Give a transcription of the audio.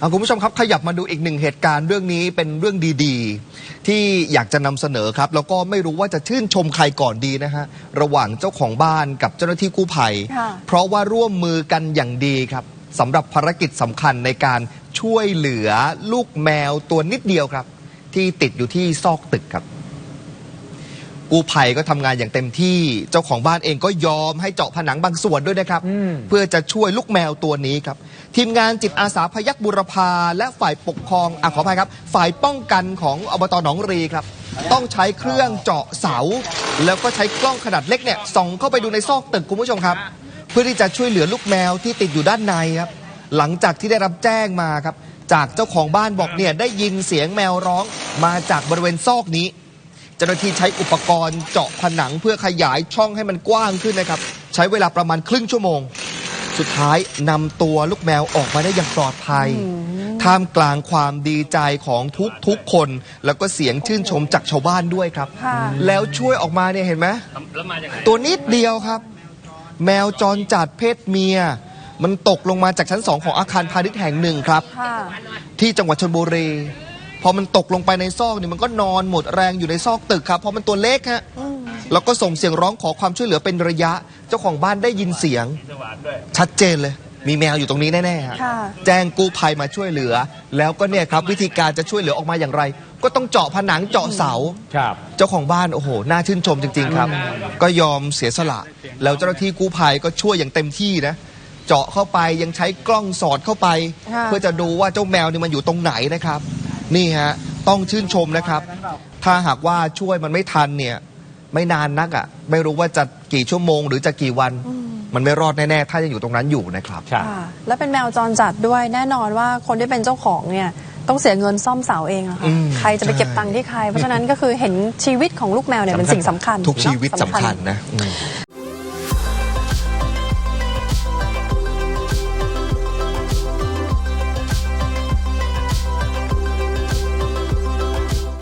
เอาคุณผู้ชมครับขยับมาดูอีกหนึ่งเหตุการณ์เรื่องนี้เป็นเรื่องดีๆ ที่อยากจะนำเสนอครับ แล้วก็ไม่รู้ว่าจะชื่นชมใครก่อนดีนะฮะระหว่างเจ้าของบ้านกับเจ้าหน้าที่กู้ภัย ค่ะ เพราะว่าร่วมมือกันอย่างดีครับสำหรับภารกิจสำคัญในการช่วยเหลือลูกแมวตัวนิดเดียวครับ ที่ติดอยู่ที่ซอกตึกครับ กู้ภัยก็ทำงานอย่างเต็มที่ เจ้าของบ้านเองก็ยอมให้เจาะผนังบางส่วนด้วยนะครับเพื่อจะช่วยลูกแมวตัวนี้ครับ ทีมงานจิตอาสาพยักบุรพา และฝ่ายปกครองอะขออภัยครับ ฝ่ายป้องกันของอบตหนองรีครับ ต้องใช้เครื่องเจาะเสา แล้วก็ใช้กล้องขนาดเล็กเนี่ยส่องเข้าไปดูในซอกตึกคุณผู้ชมครับ เพื่อที่จะช่วยเหลือลูกแมวที่ติดอยู่ด้านในครับ หลังจากที่ได้รับแจ้งมาครับ จากเจ้าของบ้านบอกเนี่ยได้ยินเสียงแมวร้องมาจากบริเวณซอกนี้ เจ้าหน้าที่ใช้อุปกรณ์เจาะผนังเพื่อขยายช่องให้มันกว้างขึ้นนะครับ ใช้เวลาประมาณครึ่งชั่วโมง สุดท้ายนำตัวลูกแมวออกมาได้อย่างปลอดภัย ท่ามกลางความดีใจของทุกทุกๆคน แล้วก็เสียงชื่นชมจากชาวบ้านด้วยครับ ค่ะ แล้วช่วยออกมาเนี่ยเห็นไหม แล้วมาจากไหน ตัวนิดเดียวครับ แมวจรจัดเพศเมีย มันตกลงมาจากชั้นสองของอาคารพาณิชย์แห่งหนึ่งครับ ค่ะ ที่จังหวัดชลบุรี พอมันตกลงไปในซอกนี่มันก็นอนหมดแรงอยู่ในซอกตึกครับเพราะมันตัวเล็กฮะแล้วก็ส่งเสียงร้องขอความช่วยเหลือเป็นระยะ เจ้าของบ้านได้ยินเสียงสวัสดด้วยชัดเจนเลย มีแมวอยู่ตรงนี้แน่ๆฮะค่ะแจ้งกู้ภัยมาช่วยเหลือ แล้วก็เนี่ยครับวิธีการจะช่วยเหลือออกมาอย่างไร ก็ต้องเจาะผนังเจาะเสาครับเจ้าของบ้านโอ้โหน่าชื่นชมจริง ๆครับ ก็ยอมเสียสละ แล้วเจ้าหน้าที่กู้ภัยก็ช่วยอย่างเต็มที่นะเจาะเข้าไปยังใช้กล้องสอดเข้าไปค่ะเพื่อจะดูว่าเจ้าแมวนี่มันอยู่ตรงไหนนะครับ นี่ฮะต้องชื่นชมนะครับ ถ้าหากว่าช่วยมันไม่ทันเนี่ย ไม่นานนักอะ ไม่รู้ว่าจะกี่ชั่วโมง หรือจะกี่วัน มันไม่รอดแน่ๆถ้ายังอยู่ตรงนั้นอยู่นะครับครับค่ะแล้วเป็นแมวจรจัดด้วยแน่นอนว่าคนที่เป็นเจ้าของเนี่ยต้องเสียเงินซ่อมเสาเองอะค่ะอืมใครจะไปเก็บตังค์ที่ใคร เพราะฉะนั้นก็คือเห็นชีวิตของลูกแมวเนี่ยเป็นสิ่งสำคัญทุกชีวิตสำคัญเนอะนะอืม